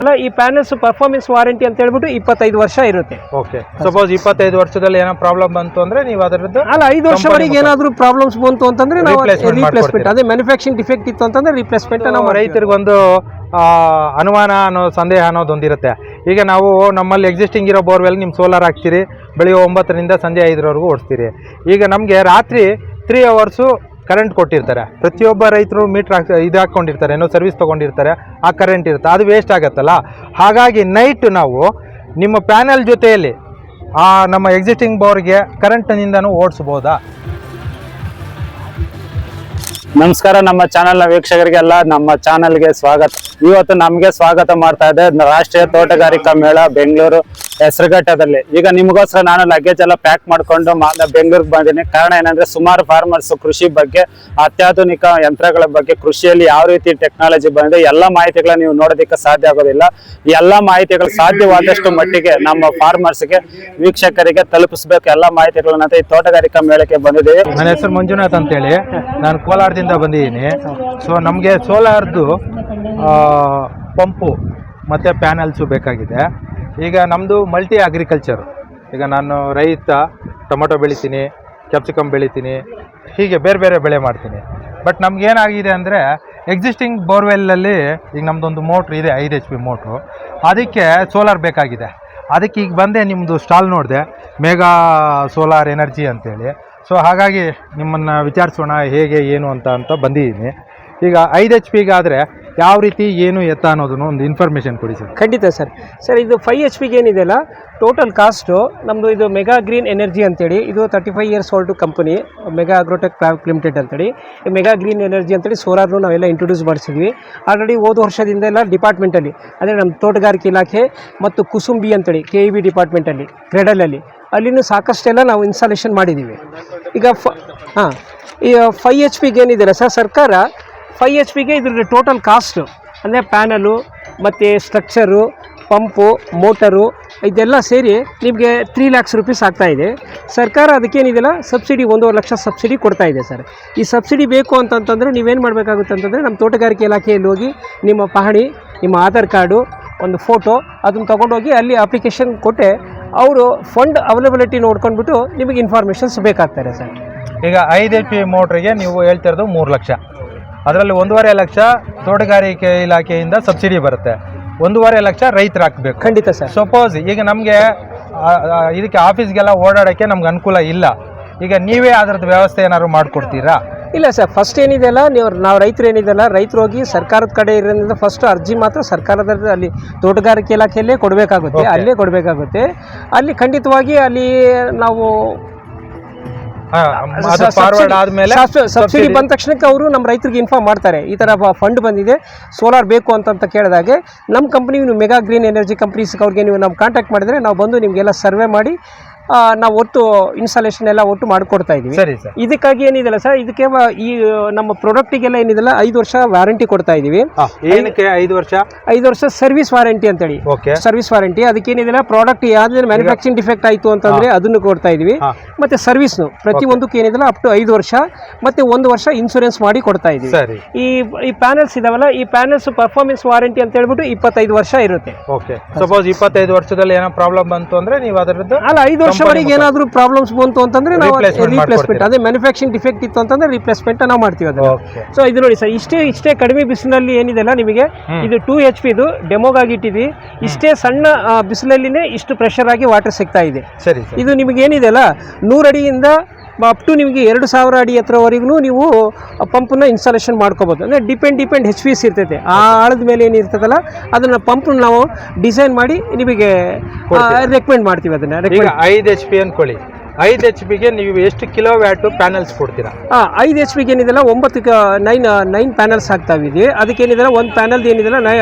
ಅಲ್ಲ ಈ panels performance warranty ಅಂತ ಹೇಳ್ಬಿಟ್ಟು ಇಪ್ಪತ್ತೈದು ವರ್ಷ ಇರುತ್ತೆ. ಓಕೆ ಸಪೋಸ್ ಇಪ್ಪತ್ತೈದು ವರ್ಷದಲ್ಲಿ ಏನೋ ಪ್ರಾಬ್ಲಮ್ ಬಂತು ಅಂದ್ರೆ ನೀವು ಅದರದ್ದು ಅಲ್ಲ ಐದು ವರ್ಷವರೆಗೆ ಏನಾದರೂ ಪ್ರಾಬ್ಲಮ್ಸ್ ಬಂತು ಅಂತಂದ್ರೆ ನಾವು Replacement ರೀಪ್ಲೇಸ್ಮೆಂಟ್ ಅದೇ ಮ್ಯಾನುಫ್ಯಾಕ್ಚರಿಂಗ್ ಡಿಫೆಕ್ಟ್ ಇತ್ತು ಅಂತಂದ್ರೆ ರಿಪ್ಲೇಸ್ಮೆಂಟ್ ನಾವು ನಾವು ರೈತರಿಗೊಂದು ಆ, ಅನುಮಾನ ಅನ್ನೋ ಸಂದೇಹ ಅನ್ನೋದೊಂದಿರುತ್ತೆ ಈಗ ನಾವು ನಮ್ಮಲ್ಲಿ ಎಕ್ಸಿಸ್ಟಿಂಗ್ ಇರೋ ಬೋರ್ವೆಲ್ ನಿಮ್ಮ ಸೋಲಾರ್ ಹಾಕ್ತೀರಿ ಬೆಳಿಗ್ಗೆ ಒಂಬತ್ತರಿಂದ ಸಂಜೆ ಐದರವರೆಗೂ ಓಡಿಸ್ತೀರಿ. ಈಗ ನಮಗೆ ರಾತ್ರಿ ತ್ರೀ ಅವರ್ಸು ಕರೆಂಟ್ ಕೊಟ್ಟಿರ್ತಾರೆ. ಪ್ರತಿಯೊಬ್ಬ ರೈತರು ಮೀಟ್ರ್ ಹಾಕ್ ಇದು ಹಾಕ್ಕೊಂಡಿರ್ತಾರೆ, ಏನೋ ಸರ್ವಿಸ್ ತೊಗೊಂಡಿರ್ತಾರೆ, ಆ ಕರೆಂಟ್ ಇರುತ್ತೆ. ಅದು ವೇಸ್ಟ್ ಆಗುತ್ತಲ್ಲ? ಹಾಗಾಗಿ ನೈಟ್ ನಾವು ನಿಮ್ಮ ಪ್ಯಾನೆಲ್ ಜೊತೆಯಲ್ಲಿ ಆ ನಮ್ಮ ಎಕ್ಸಿಸ್ಟಿಂಗ್ ಬೋರ್ಗೆ ಕರೆಂಟ್ನಿಂದನೂ ಓಡಿಸ್ಬೋದಾ? ನಮಸ್ಕಾರ, ನಮ್ಮ ಚಾನೆಲ್ನ ವೀಕ್ಷಕರಿಗೆಲ್ಲ ನಮ್ಮ ಚಾನೆಲ್ಗೆ ಸ್ವಾಗತ. ಇವತ್ತು ನಮಗೆ ಸ್ವಾಗತ ಮಾಡ್ತಾ ಇದೆ ರಾಷ್ಟ್ರೀಯ ತೋಟಗಾರಿಕಾ ಮೇಳ, ಬೆಂಗಳೂರು. ಹೆಸರುಘಟ್ಟದಲ್ಲಿ. ಈಗ ನಿಮಗೋಸ್ಕರ ನಾನು ಲಗೇಜ್ ಎಲ್ಲ ಪ್ಯಾಕ್ ಮಾಡ್ಕೊಂಡು ಬೆಂಗಳೂರಿಗೆ ಬಂದಿನಿ. ಕಾರಣ ಏನಂದ್ರೆ ಸುಮಾರು ಫಾರ್ಮರ್ಸ್ ಕೃಷಿ ಬಗ್ಗೆ, ಅತ್ಯಾಧುನಿಕ ಯಂತ್ರಗಳ ಬಗ್ಗೆ, ಕೃಷಿಯಲ್ಲಿ ಯಾವ ರೀತಿ ಟೆಕ್ನಾಲಜಿ ಬಂದಿದೆ, ಎಲ್ಲ ಮಾಹಿತಿಗಳನ್ನ ನೀವು ನೋಡೋದಕ್ಕೆ ಸಾಧ್ಯ ಆಗೋದಿಲ್ಲ. ಎಲ್ಲ ಮಾಹಿತಿಗಳು ಸಾಧ್ಯವಾದಷ್ಟು ಮಟ್ಟಿಗೆ ನಮ್ಮ ಫಾರ್ಮರ್ಸ್ಗೆ ವೀಕ್ಷಕರಿಗೆ ತಲುಪಿಸಬೇಕು. ಎಲ್ಲ ಮಾಹಿತಿಗಳನ್ನ ಈ ತೋಟಗಾರಿಕಾ ಮೇಳಕ್ಕೆ ಬಂದಿದ್ದೀವಿ. ನನ್ನ ಹೆಸರು ಮಂಜುನಾಥ್ ಅಂತೇಳಿ. ನಾನು ಕೋಲಾರದಿಂದ ಬಂದಿದ್ದೀನಿ. ಸೊ ನಮಗೆ ಸೋಲಾರ್ದು ಪಂಪು ಮತ್ತು ಪ್ಯಾನಲ್ಸು ಬೇಕಾಗಿದೆ. ಈಗ ನಮ್ಮದು ಮಲ್ಟಿ ಅಗ್ರಿಕಲ್ಚರ್ ಈಗ ನಾನು ರೈತ, ಟೊಮೊಟೊ ಬೆಳಿತೀನಿ ಕ್ಯಾಪ್ಸಿಕಮ್ ಬೆಳಿತೀನಿ, ಹೀಗೆ ಬೇರೆ ಬೇರೆ ಬೆಳೆ ಮಾಡ್ತೀನಿ. ಬಟ್ ನಮ್ಗೇನಾಗಿದೆ ಅಂದರೆ ಎಕ್ಸಿಸ್ಟಿಂಗ್ ಬೋರ್ವೆಲ್ಲಲ್ಲಿ ಈಗ ನಮ್ಮದೊಂದು ಮೋಟ್ರ್ ಇದೆ, ಐದು ಎಚ್ ಪಿ ಮೋಟ್ರು ಅದಕ್ಕೆ ಸೋಲಾರ್ ಬೇಕಾಗಿದೆ. ಅದಕ್ಕೆ ಈಗ ಬಂದೆ ನಿಮ್ಮದು ಸ್ಟಾಲ್ ನೋಡಿದೆ ಮೇಘಾ ಸೋಲಾರ್ ಎನರ್ಜಿ ಅಂತೇಳಿ. ಸೊ ಹಾಗಾಗಿ ನಿಮ್ಮನ್ನು ವಿಚಾರಿಸೋಣ, ಹೇಗೆ, ಏನು ಅಂತ ಅಂತ ಬಂದಿದ್ದೀನಿ. ಈಗ ಐದು ಎಚ್ ಪಿಗಾದರೆ ಯಾವ ರೀತಿ ಏನು ಎತ್ತ ಅನ್ನೋದನ್ನು ಒಂದು ಇನ್ಫಾರ್ಮೇಷನ್ ಕೊಡಿ ಸರ್. ಖಂಡಿತ ಸರ್. ಸರ್, ಇದು ಫೈವ್ ಎಚ್ ಪಿಗೆ ಏನಿದೆಯಲ್ಲ ಟೋಟಲ್ ಕಾಸ್ಟು ನಮ್ಮದು ಇದು ಮೆಗಾ ಗ್ರೀನ್ ಎನರ್ಜಿ ಅಂತೇಳಿ, ಇದು thirty five years old company Mega Agrotech private limited ಅಂತೇಳಿ, ಈ ಮೆಗಾ ಗ್ರೀನ್ ಎನರ್ಜಿ ಅಂತೇಳಿ ಸೋಲಾರ್ನು ನಾವೆಲ್ಲ ಇಂಟ್ರೊಡ್ಯೂಸ್ ಮಾಡಿಸಿದ್ವಿ. ಆಲ್ರೆಡಿ ಹೋದ ವರ್ಷದಿಂದ ಎಲ್ಲ ಡಿಪಾರ್ಟ್ಮೆಂಟಲ್ಲಿ ಅಂದರೆ ನಮ್ಮ ತೋಟಗಾರಿಕೆ ಇಲಾಖೆ ಮತ್ತು ಕುಸುಂಬಿ ಅಂತೇಳಿ ಕೆ ಇ ಬಿ ಡಿಪಾರ್ಟ್ಮೆಂಟಲ್ಲಿ ಕ್ರೆಡಲಲ್ಲಿ ಅಲ್ಲಿನೂ ಸಾಕಷ್ಟೆಲ್ಲ ನಾವು ಇನ್ಸ್ಟಾಲೇಷನ್ ಮಾಡಿದ್ದೀವಿ ಈಗ ಫ ಹಾಂ, ಈ ಫೈ ಎಚ್ ಪಿಗೆ ಏನಿದೆ ಸರ್, ಸರ್ಕಾರ ಫೈ ಎಚ್ ಪಿಗೆ ಇದ್ರ ಟೋಟಲ್ ಕಾಸ್ಟು ಅಂದರೆ ಪ್ಯಾನಲು ಮತ್ತು ಸ್ಟ್ರಕ್ಚರು ಪಂಪು ಮೋಟರು ಇದೆಲ್ಲ ಸೇರಿ ನಿಮಗೆ ತ್ರೀ ಲ್ಯಾಕ್ಸ್ ರುಪೀಸ್ ಆಗ್ತಾಯಿದೆ ಸರ್ಕಾರ ಅದಕ್ಕೇನಿದೆಯಲ್ಲ ಸಬ್ಸಿಡಿ ಒಂದೂವರೆ ಲಕ್ಷ ಸಬ್ಸಿಡಿ ಕೊಡ್ತಾ ಇದೆ ಸರ್. ಈ ಸಬ್ಸಿಡಿ ಬೇಕು ಅಂತಂತಂದರೆ ನೀವೇನು ಮಾಡಬೇಕಾಗುತ್ತೆ ಅಂತಂದರೆ ನಮ್ಮ ತೋಟಗಾರಿಕೆ ಇಲಾಖೆಯಲ್ಲಿ ಹೋಗಿ ನಿಮ್ಮ ಪಹಣಿ, ನಿಮ್ಮ ಆಧಾರ್ ಕಾರ್ಡು, ಒಂದು ಫೋಟೋ ಅದನ್ನು ತೊಗೊಂಡೋಗಿ ಅಲ್ಲಿ ಅಪ್ಲಿಕೇಶನ್ ಕೊಟ್ಟೆ. ಅವರು ಫಂಡ್ ಅವೈಲಬಿಲಿಟಿ ನೋಡ್ಕೊಂಡ್ಬಿಟ್ಟು ನಿಮಗೆ ಇನ್ಫಾರ್ಮೇಷನ್ಸ್ ಬೇಕಾಗ್ತಾರೆ ಸರ್. ಈಗ ಐದು ಎಚ್ ಪಿ ಮೋಟ್ರಿಗೆ ನೀವು ಹೇಳ್ತಿರೋದು ಮೂರು ಲಕ್ಷ. ಅದರಲ್ಲಿ ಒಂದೂವರೆ ಲಕ್ಷ ತೋಟಗಾರಿಕೆ ಇಲಾಖೆಯಿಂದ ಸಬ್ಸಿಡಿ ಬರುತ್ತೆ. ಒಂದೂವರೆ ಲಕ್ಷ ರೈತರು ಹಾಕ್ಬೇಕು. ಖಂಡಿತ ಸರ್. ಸಪೋಸ್ ಈಗ ನಮಗೆ ಇದಕ್ಕೆ ಆಫೀಸ್ಗೆಲ್ಲ ಓಡಾಡೋಕ್ಕೆ ನಮ್ಗೆ ಅನುಕೂಲ ಇಲ್ಲ. ಈಗ ನೀವೇ ಅದರದ್ದು ವ್ಯವಸ್ಥೆ ಏನಾದ್ರು ಮಾಡಿಕೊಡ್ತೀರಾ? ಇಲ್ಲ ಸರ್ ಫಸ್ಟ್ ಏನಿದೆಯಲ್ಲ ನೀವು ನಾವು ರೈತರು ಏನಿದೆಯಲ್ಲ ರೈತರು ಹೋಗಿ ಸರ್ಕಾರದ ಕಡೆ ಇರೋದ್ರಿಂದ ಫಸ್ಟ್ ಅರ್ಜಿ ಮಾತ್ರ ಸರ್ಕಾರದ ಅಲ್ಲಿ ತೋಟಗಾರಿಕೆ ಇಲಾಖೆಯಲ್ಲೇ ಕೊಡಬೇಕಾಗುತ್ತೆ. ಅಲ್ಲೇ ಕೊಡಬೇಕಾಗುತ್ತೆ. ಅಲ್ಲಿ ಖಂಡಿತವಾಗಿ ಅಲ್ಲಿ ನಾವು ಫಾರ್ವರ್ಡ್ ಆದಮೇಲೆ ಸಬ್ಸಿಡಿ ಬಂದ ತಕ್ಷಣಕ್ಕೆ ಅವರು ನಮ್ಮ ರೈತರಿಗೆ ಇನ್ಫಾರ್ಮ್ ಮಾಡ್ತಾರೆ. ಈ ಥರ ಫಂಡ್ ಬಂದಿದೆ. ಸೋಲಾರ್ ಬೇಕು ಅಂತ ಕೇಳಿದಾಗೆ ನಮ್ಮ ಕಂಪ್ನಿ ನೀವು ಮೆಗಾ ಗ್ರೀನ್ ಎನರ್ಜಿ ಕಂಪ್ನೀಸ್ ಅವ್ರಿಗೆ ನೀವು ನಮ್ಮ ಕಾಂಟ್ಯಾಕ್ಟ್ ಮಾಡಿದ್ರೆ ನಾವು ಬಂದು ನಿಮಗೆಲ್ಲ ಸರ್ವೆ ಮಾಡಿ ನಾವು ಒಟ್ಟು ಇನ್ಸ್ಟಾಲೇಷನ್ ಎಲ್ಲ ಒಟ್ಟು ಮಾಡಿಕೊಡ್ತಾ ಇದ್ದೀವಿ. ಸರಿ ಸರ್. ಇದಕ್ಕಾಗಿ ಏನಿದೆಲ್ಲ ಸರ್? ಇದಕ್ಕೆ ಈ ನಮ್ಮ ಪ್ರಾಡಕ್ಟಿಗೆಲ್ಲ ಏನಿದೆಲ್ಲ? ಐದು ವರ್ಷ ವ್ಯಾರಂಟಿ ಕೊಡ್ತಾ ಇದೀವಿ ಏನಕ್ಕೆ ಐದು ವರ್ಷ? ಐದು ವರ್ಷ ಸರ್ವಿಸ್ ವಾರಂಟಿ ಅಂತೇಳಿ. ಓಕೆ. ಸರ್ವಿಸ್ ವಾರಂಟಿ ಅದಕ್ಕೇನಿದೆಲ್ಲ? ಪ್ರಾಡಕ್ಟ್ ಯಾವುದೇ ಮ್ಯಾನುಫ್ಯಾಕ್ಚರಿಂಗ್ ಡಿಫೆಕ್ಟ್ ಆಯಿತು ಅಂತಂದ್ರೆ ಅದನ್ನು ಕೊಡ್ತಾ ಇದೀವಿ ಹಾ. ಮತ್ತೆ ಸರ್ವಿಸ್ನು ಪ್ರತಿ ಒಂದಕ್ಕೆ ಏನಿದೆಲ್ಲ ಅಪ್ ಟು ಐದು ವರ್ಷ ಮತ್ತೆ ಒಂದು ವರ್ಷ ಇನ್ಸೂರೆನ್ಸ್ ಮಾಡಿ ಕೊಡ್ತಾ ಸರಿ. ಈ ಈ ಪ್ಯಾನಲ್ಸ್ ಇದಾವಲ್ಲ ಈ ಪ್ಯಾನೆಲ್ಸ್ ಪರ್ಫಾರ್ಮೆನ್ಸ್ ವಾರಂಟಿ ಅಂತ ಹೇಳ್ಬಿಟ್ಟು ಇಪ್ಪತ್ತೈದು ವರ್ಷ ಇರುತ್ತೆ. ಓಕೆ ಸಪೋಸ್ ಇಪ್ಪತ್ತೈದು ವರ್ಷದಲ್ಲಿ ಏನೋ ಪ್ರಾಬ್ಲಮ್ ಬಂತು ಅಂದ್ರೆ ನೀವು ಅದರದ್ದು ಅಲ್ಲ ಐದು ವರ್ಷವರೆಗೆ ಏನಾದರೂ ಪ್ರಾಬ್ಲಮ್ಸ್ ಬಂತು ಅಂತಂದ್ರೆ ನಾವು ರಿಪ್ಲೇಸ್ಮೆಂಟ್ ಅದೇ ಮ್ಯಾನುಫ್ಯಾಕ್ಚರಿಂಗ್ ಡಿಫೆಕ್ಟ್ ಇತ್ತು ಅಂತಂದ್ರೆ ರಿಪ್ಲೇಸ್ಮೆಂಟ್ ನಾವು ಮಾಡ್ತೀವಿ ಅದನ್ನ. ಸೊ ಇದು ನೋಡಿ ಸರ್ ಇಷ್ಟೇ ಇಷ್ಟೇ ಕಡಿಮೆ ಬಿಸಿಲಲ್ಲಿ ಏನಿದೆಲ್ಲ ನಿಮಗೆ ಇದು ಟೂ ಎಚ್ ಪಿ ಇದು ಡೆಮೋಗಾಗಿ ಇಟ್ಟಿದ್ವಿ ಇಷ್ಟೇ ಸಣ್ಣ ಬಿಸಿಲಲ್ಲಿನೇ ಇಷ್ಟು ಪ್ರೆಷರ್ ಆಗಿ ವಾಟರ್ ಸಿಗ್ತಾ ಇದೆ. ಸರಿ ಇದು ನಿಮಗೆ ಏನಿದೆಯಲ್ಲ ನೂರು ಅಡಿಯಿಂದ ಅಪ್ ಟು ನಿಮಗೆ ಎರಡು ಸಾವಿರ ಅಡಿ ಹತ್ರವರೆಗೂ ನೀವು ಪಂಪನ್ನ ಇನ್ಸ್ಟಾಲೇಷನ್ ಮಾಡ್ಕೋಬೋದು. ಅಂದರೆ depend depend H P C ಇರ್ತೈತೆ. ಆ ಆಳದ ಮೇಲೆ ಏನಿರ್ತದಲ್ಲ ಅದನ್ನು ಪಂಪ್ನ ನಾವು ಡಿಸೈನ್ ಮಾಡಿ ನಿಮಗೆ ರೆಕಮೆಂಡ್ ಮಾಡ್ತೀವಿ ಅದನ್ನು ಐದು ಎಚ್ ಪಿ ಅನ್ಕೊಳ್ಳಿ ಐದು ಎಚ್ ಪಿಗೆ ನೀವು ಎಷ್ಟು ಕಿಲೋ ವ್ಯಾಟು ಪ್ಯಾನಲ್ಸ್ ಕೊಡ್ತೀರಾ? ಹಾಂ ಐದು ಎಚ್ ಪಿಗೆ ಏನಿದೆಲ್ಲ ಒಂಬತ್ತು ನೈನ್ ನೈನ್ ಪ್ಯಾನಲ್ಸ್ ಹಾಕ್ತಾ ಇದ್ದೀವಿ ಅದಕ್ಕೇನಿದೆಲ್ಲ ಒಂದು ಪ್ಯಾನಲ್ದು ಏನಿದೆಲ್ಲ ನೈ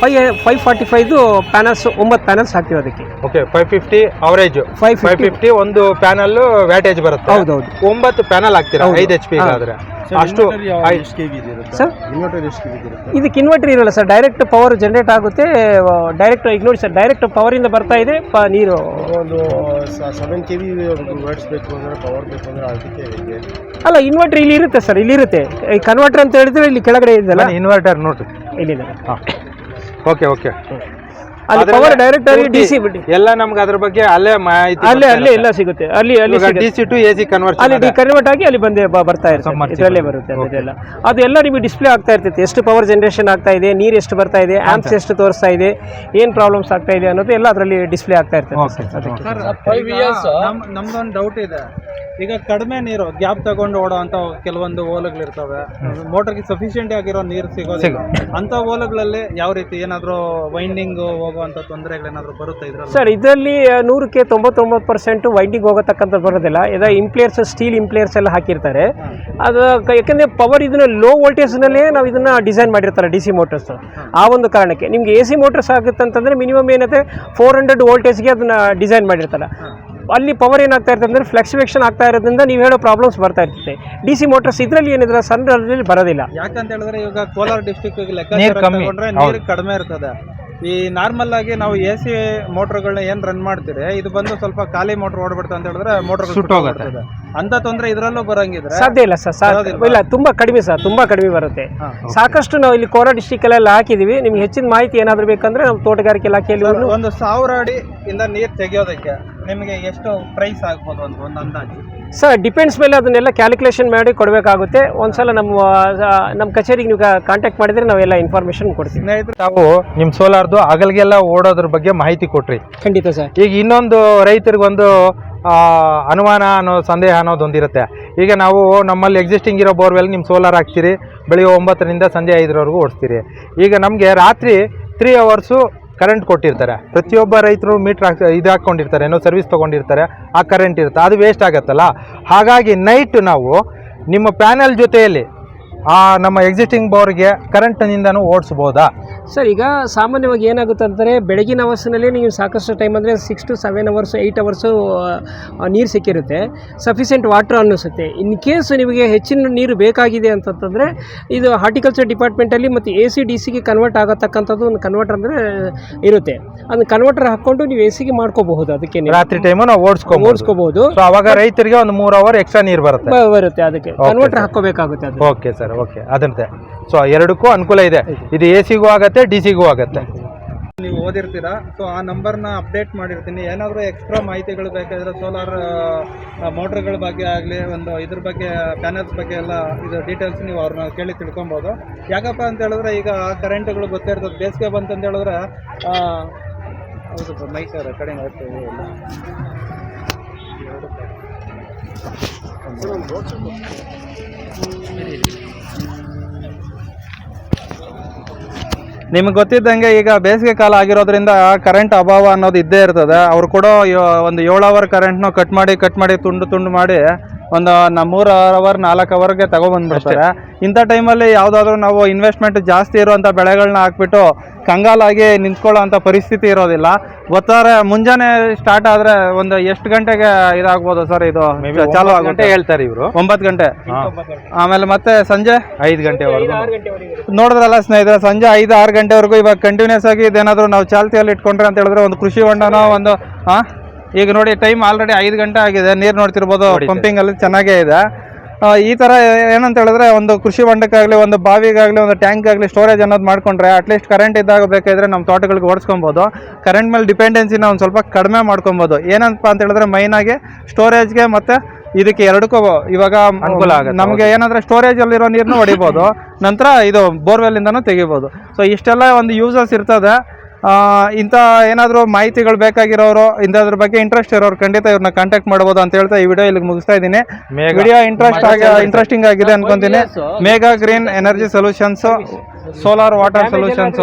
ಫೈ ಫೈವ್ ಫಾರ್ಟಿ ಫೈವ್ದು ಪ್ಯಾನಲ್ಸ್ ಒಂಬತ್ತು ಪ್ಯಾನಲ್ಸ್ ಹಾಕ್ತೀವಿ ಅದಕ್ಕೆ. Okay five fifty average five five fifty ಒಂದು ಪ್ಯಾನಲ್ ವ್ಯಾಟೇಜ್ ಬರುತ್ತೆ. ಹೌದೌದು. ಒಂಬತ್ತು ಪ್ಯಾನಲ್ ಹಾಕ್ತೀರಾ. ಐದು ಎಚ್ ಪಿ ಆದ್ರೆ ಅಷ್ಟು ಸರ್ ಇದಕ್ಕೆ ಇನ್ವರ್ಟರ್ ಇರಲ್ಲ ಸರ್ ಡೈರೆಕ್ಟ್ ಪವರ್ ಜನರೇಟ್ ಆಗುತ್ತೆ ಡೈರೆಕ್ಟ್ ಈಗ ನೋಡಿ ಸರ್ ಡೈರೆಕ್ಟ್ ಪವರಿಂದ ಬರ್ತಾ ಇದೆ ಪ ನೀರು. ಒಂದು ಸೆವೆನ್ ಕೆ ವಿ ವರ್ಡ್ಸ್ ಬೇಕು ಅಂದರೆ ಪವರ್ ಬೇಕು ಅಂದರೆ ಅದಕ್ಕೆ ಅಲ್ಲ ಇನ್ವರ್ಟರ್ ಇಲ್ಲಿ ಇರುತ್ತೆ ಸರ್ ಇಲ್ಲಿ ಇರುತ್ತೆ. ಈ ಕನ್ವರ್ಟರ್ ಅಂತ ಹೇಳಿದ್ರೆ ಇಲ್ಲಿ ಕೆಳಗಡೆ ಇದೆಯಲ್ಲ? ಇನ್ವರ್ಟರ್ ನೋಡಿ ಇಲ್ಲಿದೆ. ಹಾಂ. ಓಕೆ ಓಕೆ ಅಲ್ಲಿ ಪವರ್ ಡೈರೆಕ್ಟ್ ಆಗಿ ಡಿ ಸಿ ಪೂರ್ತಿ ಎಲ್ಲ ನಮ್ಗೆ ಅದ್ರ ಬಗ್ಗೆ ಅಲ್ಲೇ ಮಾಹಿತಿ ಅಲ್ಲೇ ಅಲ್ಲೇ ಎಲ್ಲ ಸಿಗುತ್ತೆ. ಅಲ್ಲಿ ಅಲ್ಲಿ DC D C to A C conversion ಅಲ್ಲಿ ಕನ್ವರ್ಟ್ ಆಗಿ ಅಲ್ಲಿ ಬಂದೆ ಬ- ಬರ್ತಾ ಇರುತ್ತೆ. ಇದರಲ್ಲೇ ಬರುತ್ತೆ ಅದೆಲ್ಲ. ಅದೆಲ್ಲ ನಿಮಗೆ ಡಿಸ್ಪ್ಲೇ ಆಗ್ತಾ ಇರ್ತೈತೆ. ಎಷ್ಟು ಪವರ್ ಜನರೇಷನ್ ಆಗ್ತಾ ಇದೆ ನೀರು ಎಷ್ಟು ಬರ್ತಾ ಇದೆ ಆಂಪ್ಸ್ ಎಷ್ಟು ತೋರಿಸ್ತಾ ಇದೆ ಏನು ಪ್ರಾಬ್ಲಮ್ಸ್ ಆಗ್ತಾ ಇದೆ ಅನ್ನೋದು ಎಲ್ಲ ಅದರಲ್ಲಿ ಡಿಸ್ಪ್ಲೇ ಆಗ್ತಾ ಇರ್ತದೆ ಓಕೆ ಫೈವ್ ಇಯರ್ಸ್ ನಮ್ದೊಂದು ಡೌಟ್ ಇದೆ. ಈಗ ಕಡಿಮೆ ನೀರು ಗ್ಯಾಪ್ ತಗೊಂಡು ಓಡೋವಂಥ ಕೆಲವೊಂದು ಓಲಗಳಿರ್ತವೆ ಮೋಟರ್ಗೆ ಸಫಿಷಿಯೆಂಟ್ ಆಗಿರೋ ನೀರು ಸಿಗೋದಿಲ್ಲ. ಅಂತ ಓಲಗಳಲ್ಲಿ ಯಾವ ರೀತಿ ಏನಾದರೂ ವೈಂಡಿಂಗ್ ಹೋಗುವಂಥ ತೊಂದರೆಗಳೇನಾದರೂ ಬರುತ್ತೆ ಇದ್ರಲ್ಲಿ? ಸರ್ ಇದರಲ್ಲಿ ನೂರಕ್ಕೆ ತೊಂಬತ್ತೊಂಬತ್ತು ಪರ್ಸೆಂಟ್ ವೈಂಡಿಂಗ್ ಹೋಗತಕ್ಕಂಥ ಬರೋದಿಲ್ಲ. ಇದು ಇಂಪ್ಲೇಯರ್ಸ್ ಸ್ಟೀಲ್ ಇಂಪ್ಲೇಯರ್ಸ್ ಎಲ್ಲ ಹಾಕಿರ್ತಾರೆ. ಅದು ಯಾಕಂದ್ರೆ ಪವರ್ ಇದನ್ನ ಲೋ ವೋಲ್ಟೇಜ್ನಲ್ಲೇ ನಾವು ಇದನ್ನ ಡಿಸೈನ್ ಮಾಡಿರ್ತಾರೆ ಡಿ ಸಿ ಮೋಟರ್ಸ್ ಆ ಒಂದು ಕಾರಣಕ್ಕೆ. ನಿಮ್ಗೆ ಎ ಸಿ ಮೋಟರ್ಸ್ ಆಗುತ್ತೆ ಅಂತಂದ್ರೆ ಮಿನಿಮಮ್ ಏನಂತೆ ಫೋರ್ ಹಂಡ್ರೆಡ್ ವೋಲ್ಟೇಜ್ಗೆ ಅದನ್ನ ಡಿಸೈನ್ ಮಾಡಿರ್ತಾರೆ. ಅಲ್ಲಿ ಪವರ್ ಏನಾಗ್ತಾ ಇರ್ತದೆ ಅಂದ್ರೆ ಫ್ಲಕ್ಚುವೇಷನ್ ಆಗ್ತಾ ಇರೋದ್ರಿಂದ ನೀವು ಹೇಳೋ ಪ್ರಾಬ್ಲಮ್ಸ್ ಬರ್ತಾ ಇರ್ತದೆ ಡಿ ಸಿ ಮೋಟರ್ಸ್ ಇದರಲ್ಲಿ ಏನಿದ್ರೆ ಸಣ್ಣ ಬರೋದಿಲ್ಲ. ಯಾಕಂತ ಹೇಳಿದ್ರೆ ಇವಾಗ ಕೋಲಾರ ಡಿಸ್ಟಿಕ್ ಕಡಿಮೆ ಇರ್ತದೆ. ಈ ನಾರ್ಮಲ್ ಆಗಿ ನಾವು ಎ ಸಿ ಮೋಟರ್ಗಳನ್ನ ಏನ್ ರನ್ ಮಾಡ್ತೀರಿ? ಇದು ಬಂದು ಸ್ವಲ್ಪ ಖಾಲಿ ಮೋಟರ್ ಓಡ್ಬಿಡ್ತು ಅಂತ ಹೇಳಿದ್ರೆ ಮೋಟರ್ ಸುಟ್ಟೋಗುತ್ತೆ. ಅಂತ ತೊಂದರೆ ಇದರಲ್ಲೂ ಬರಂಗಿದ್ರೆ ಸಾಧ್ಯ ಇಲ್ಲ ಸರ್ ಸಾಧ್ಯ ಇಲ್ಲ ತುಂಬಾ ಕಡಿಮೆ ಸರ್ ತುಂಬಾ ಕಡಿಮೆ ಬರುತ್ತೆ. ಸಾಕಷ್ಟು ನಾವು ಇಲ್ಲಿ ಕೋರ ಡಿಸ್ಟಿಕ್ ಎಲ್ಲ ಹಾಕಿದೀವಿ. ನಿಮ್ಗೆ ಹೆಚ್ಚಿನ ಮಾಹಿತಿ ಏನಾದ್ರು ಬೇಕಂದ್ರೆ ನಮ್ಮ ತೋಟಗಾರಿಕೆ ಇಲಾಖೆಯಲ್ಲಿ ಒಂದು ಸಾವಿರ ಅಡಿ ಇಂದ ನೀರ್ ತೆಗಿಯೋದಕ್ಕೆ ನಿಮಗೆ ಎಷ್ಟು ಪ್ರೈಸ್ ಆಗ್ಬೋದು ಅಂತ ಒಂದು ಅಂದಾಜು? ಸರ್ ಡಿಪೆಂಡ್ಸ್ ಮೇಲೆ ಅದನ್ನೆಲ್ಲ ಕ್ಯಾಲ್ಕುಲೇಷನ್ ಮಾಡಿ ಕೊಡಬೇಕಾಗುತ್ತೆ. ಒಂದ್ಸಲ ನಮ್ಮ ನಮ್ಮ ಕಚೇರಿಗೆ ನೀವು ಕಾಂಟ್ಯಾಕ್ಟ್ ಮಾಡಿದ್ರೆ ನಾವೆಲ್ಲ ಇನ್ಫಾರ್ಮೇಷನ್ ಕೊಡ್ತೀವಿ. ನಾವು ತಾವು ನಿಮ್ಮ ಸೋಲಾರ್ದು ಹಗಲ್ಗೆಲ್ಲ ಓಡೋದ್ರ ಬಗ್ಗೆ ಮಾಹಿತಿ ಕೊಟ್ರಿ. ಖಂಡಿತ ಸರ್ ಈಗ ಇನ್ನೊಂದು ರೈತರಿಗೊಂದು ಒಂದು ಅನುಮಾನ ಅನ್ನೋ ಸಂದೇಹ ಅನ್ನೋದೊಂದಿರುತ್ತೆ ಈಗ ನಾವು ನಮ್ಮಲ್ಲಿ ಎಕ್ಸಿಸ್ಟಿಂಗ್ ಇರೋ ಬೋರ್ವೆಲ್ ನಿಮ್ಮ ಸೋಲಾರ್ ಹಾಕ್ತೀರಿ ಬೆಳಿಗ್ಗೆ ಒಂಬತ್ತರಿಂದ ಸಂಜೆ ಐದರವರೆಗೂ ಓಡಿಸ್ತೀರಿ. ಈಗ ನಮಗೆ ರಾತ್ರಿ ತ್ರೀ ಅವರ್ಸು ಕರೆಂಟ್ ಕೊಟ್ಟಿರ್ತಾರೆ. ಪ್ರತಿಯೊಬ್ಬ ರೈತರು ಮೀಟ್ರ್ ಹಾಕ್, ಇದು ಹಾಕ್ಕೊಂಡಿರ್ತಾರೆ, ಏನೋ ಸರ್ವಿಸ್ ತೊಗೊಂಡಿರ್ತಾರೆ, ಆ ಕರೆಂಟ್ ಇರುತ್ತೆ. ಅದು ವೇಸ್ಟ್ ಆಗುತ್ತಲ್ಲ? ಹಾಗಾಗಿ ನೈಟ್ ನಾವು ನಿಮ್ಮ ಪ್ಯಾನೆಲ್ ಜೊತೆಯಲ್ಲಿ ಆ ನಮ್ಮ ಎಕ್ಸಿಸ್ಟಿಂಗ್ ಬೋರ್ಗೆ ಕರೆಂಟ್ನಿಂದನೂ ಓಡಿಸ್ಬೋದಾ? ಸರ್ ಈಗ ಸಾಮಾನ್ಯವಾಗಿ ಏನಾಗುತ್ತೆ ಅಂದರೆ ಬೆಳಗಿನ ಅವರ್ಸ್ನಲ್ಲಿ ನೀವು ಸಾಕಷ್ಟು ಟೈಮ್ ಅಂದರೆ six to seven hours eight hours ನೀರು ಸಿಕ್ಕಿರುತ್ತೆ. ಸಫಿಷಿಯೆಂಟ್ ವಾಟರ್ ಅನ್ನಿಸುತ್ತೆ. ಇನ್ ಕೇಸ್ ನಿಮಗೆ ಹೆಚ್ಚಿನ ನೀರು ಬೇಕಾಗಿದೆ ಅಂತಂತಂದರೆ ಇದು ಹಾರ್ಟಿಕಲ್ಚರ್ ಡಿಪಾರ್ಟ್ಮೆಂಟಲ್ಲಿ ಮತ್ತು ಎ ಸಿ ಡಿ ಸಿಗೆ ಕನ್ವರ್ಟ್ ಆಗತಕ್ಕಂಥದ್ದು ಒಂದು ಕನ್ವರ್ಟರ್ ಅಂದರೆ ಇರುತ್ತೆ. ಅದನ್ನ ಕನ್ವರ್ಟರ್ ಹಾಕ್ಕೊಂಡು ನೀವು ಎ ಸಿಗೆ ಮಾಡ್ಕೋಬಹುದು ಅದಕ್ಕೆ ರಾತ್ರಿ ಟೈಮು ನಾವು ಓಡಿಸ್ಕೊ ಓಡಿಸ್ಕೋಬಹುದು ಸೊ ಅವಾಗ ರೈತರಿಗೆ ಒಂದು ಮೂರು ಅವರ್ ಎಕ್ಸ್ಟ್ರಾ ನೀರು ಬರುತ್ತೆ. ಬರುತ್ತೆ ಅದಕ್ಕೆ. ಕನ್ವರ್ಟರ್ ಹಾಕೋಬೇಕಾಗುತ್ತೆ ಅದು ಓಕೆ ಸರ್ ಓಕೆ ಅದಂತೆ ಸೊ ಎರಡಕ್ಕೂ ಅನುಕೂಲ ಇದೆ. ಇದು ಎ ಸಿಗೂ ಆಗತ್ತೆ ಡಿ ಸಿಗೂ ಆಗತ್ತೆ. ನೀವು ಓದಿರ್ತೀರಾ? ಸೊ ಆ ನಂಬರ್ನ ಅಪ್ಡೇಟ್ ಮಾಡಿರ್ತೀನಿ. ಏನಾದರೂ ಎಕ್ಸ್ಟ್ರಾ ಮಾಹಿತಿಗಳು ಬೇಕಾದರೆ ಸೋಲಾರ್ ಮೋಟ್ರ್ಗಳ ಬಗ್ಗೆ ಆಗಲಿ, ಒಂದು ಇದ್ರ ಬಗ್ಗೆ ಪ್ಯಾನಲ್ಸ್ ಬಗ್ಗೆ ಎಲ್ಲ ಇದು ಡೀಟೇಲ್ಸ್ ನೀವು ಅವ್ರನ್ನ ಕೇಳಿ ತಿಳ್ಕೊಬೋದು. ಯಾಕಪ್ಪ ಅಂತ ಹೇಳಿದ್ರೆ, ಈಗ ಕರೆಂಟ್ಗಳು ಗೊತ್ತಿರ್ತದೆ ಬೇಸಿಗೆ ಬಂತಂತ ಹೇಳಿದ್ರೆ ಹೌದು ಮೈಸೂರು ಕಡೆ ನಿಮಗೆ ಗೊತ್ತಿದ್ದಂಗೆ ಈಗ ಬೇಸಿಗೆ ಕಾಲ ಆಗಿರೋದ್ರಿಂದ ಕರೆಂಟ್ ಅಭಾವ ಅನ್ನೋದು ಇದ್ದೇ ಇರ್ತದೆ. ಅವ್ರು ಕೊಡೋ ಒಂದು ಏಳು ಅವರ್ ಕರೆಂಟ್ನ ಕಟ್ ಮಾಡಿ ಕಟ್ ಮಾಡಿ, ತುಂಡು ತುಂಡು ಮಾಡಿ ಒಂದು ನಮ್ಮ ಮೂರು ಅವರ್ ನಾಲ್ಕು ಅವರ್ಗೆ ತಗೊಬಂದ್ಬಿಡ್ತಾರೆ. ಇಂಥ ಟೈಮಲ್ಲಿ ಯಾವುದಾದ್ರೂ ನಾವು ಇನ್ವೆಸ್ಟ್ಮೆಂಟ್ ಜಾಸ್ತಿ ಇರುವಂಥ ಬೆಳೆಗಳನ್ನ ಹಾಕ್ಬಿಟ್ಟು ಕಂಗಾಲಾಗಿ ನಿಂತ್ಕೊಳ್ಳೋ ಅಂಥ ಪರಿಸ್ಥಿತಿ ಇರೋದಿಲ್ಲ. ಗೊತ್ತಾರೆ ಮುಂಜಾನೆ ಸ್ಟಾರ್ಟ್ ಆದ್ರೆ ಒಂದು ಎಷ್ಟು ಗಂಟೆಗೆ ಇದಾಗ್ಬೋದು ಸರ್ ಇದು? ಚಾಲು ಗಂಟೆ ಆಗುತ್ತೆ? ಹೇಳ್ತಾರೆ ಇವರು. ಒಂಬತ್ತು ಗಂಟೆ. ಆಮೇಲೆ ಮತ್ತೆ ಸಂಜೆ? ಐದು ಗಂಟೆವರೆಗೂ ನೋಡಿದ್ರಲ್ಲ ಸ್ನೇಹಿತರೆ ಸಂಜೆ ಐದು ಆರು ಗಂಟೆವರೆಗೂ ಇವಾಗ ಕಂಟಿನ್ಯೂಸ್ ಆಗಿ ಇದೇನಾದರೂ ನಾವು ಚಾಲ್ತಿಯಲ್ಲಿ ಇಟ್ಕೊಂಡ್ರೆ ಅಂತ ಹೇಳಿದ್ರೆ ಒಂದು ಕೃಷಿ ಹೊಂಡನೋ ಒಂದು ಹಾ ಈಗ ನೋಡಿ ಟೈಮ್ ಆಲ್ರೆಡಿ ಐದು ಗಂಟೆ ಆಗಿದೆ ನೀರು ನೋಡ್ತಿರ್ಬೋದು ಪಂಪಿಂಗ್ ಅಲ್ಲಿ ಚೆನ್ನಾಗೇ ಇದೆ. ಈ ತರ ಏನಂತ ಹೇಳಿದ್ರೆ ಒಂದು ಕೃಷಿ ಹೊಂಡಕ್ಕಾಗಲಿ ಒಂದು ಬಾವಿಗಾಗಲಿ ಒಂದು ಟ್ಯಾಂಕ್ ಆಗಲಿ ಸ್ಟೋರೇಜ್ ಅನ್ನೋದು ಮಾಡ್ಕೊಂಡ್ರೆ ಅಟ್ಲೀಸ್ಟ್ ಕರೆಂಟ್ ಇದ್ದಾಗ ಬೇಕಾದ್ರೆ ನಮ್ಮ ತೋಟಗಳಿಗೆ ಓಡಿಸ್ಕೊಬೋದು. ಕರೆಂಟ್ ಮೇಲೆ ಡಿಪೆಂಡೆನ್ಸಿನ ಒಂದು ಸ್ವಲ್ಪ ಕಡಿಮೆ ಮಾಡ್ಕೊಬೋದು. ಏನಂತಪ್ಪ ಅಂತ ಹೇಳಿದ್ರೆ ಮೈನಾಗಿ ಸ್ಟೋರೇಜ್ಗೆ ಮತ್ತು ಇದಕ್ಕೆ ಎರಡಕ್ಕೂ ಇವಾಗ ಅನುಕೂಲ ಆಗುತ್ತೆ, ನಮಗೆ ಏನಂದ್ರೆ ಸ್ಟೋರೇಜ್ ಅಲ್ಲಿರೋ ನೀರನ್ನು ಹೊಡಿಬೋದು. ನಂತರ ಇದು ಬೋರ್ವೆಲ್ ಇಂದಾನು ತೆಗಿಬೋದು. ಸೊ ಇಷ್ಟೆಲ್ಲ ಒಂದು ಯೂಸಸ್ ಇರ್ತದೆ. ಇಂಥ ಏನಾದರೂ ಮಾಹಿತಿಗಳು ಬೇಕಾಗಿರೋರು ಇಂಥದ್ರ ಬಗ್ಗೆ ಇಂಟ್ರೆಸ್ಟ್ ಇರೋರು ಖಂಡಿತ ಇವ್ರನ್ನ ಕಾಂಟ್ಯಾಕ್ಟ್ ಮಾಡ್ಬೋದು ಅಂತ ಹೇಳ್ತಾ ಈ ವಿಡಿಯೋ ಇಲ್ಲಿಗೆ ಮುಗಿಸ್ತಾ ಇದ್ದೀನಿ. ವಿಡಿಯೋ ಇಂಟ್ರೆಸ್ಟ್ ಆಗಿ ಇಂಟ್ರೆಸ್ಟಿಂಗ್ ಆಗಿದೆ ಅನ್ಕೊಂತೀನಿ. Megha green energy solutions solar water solutions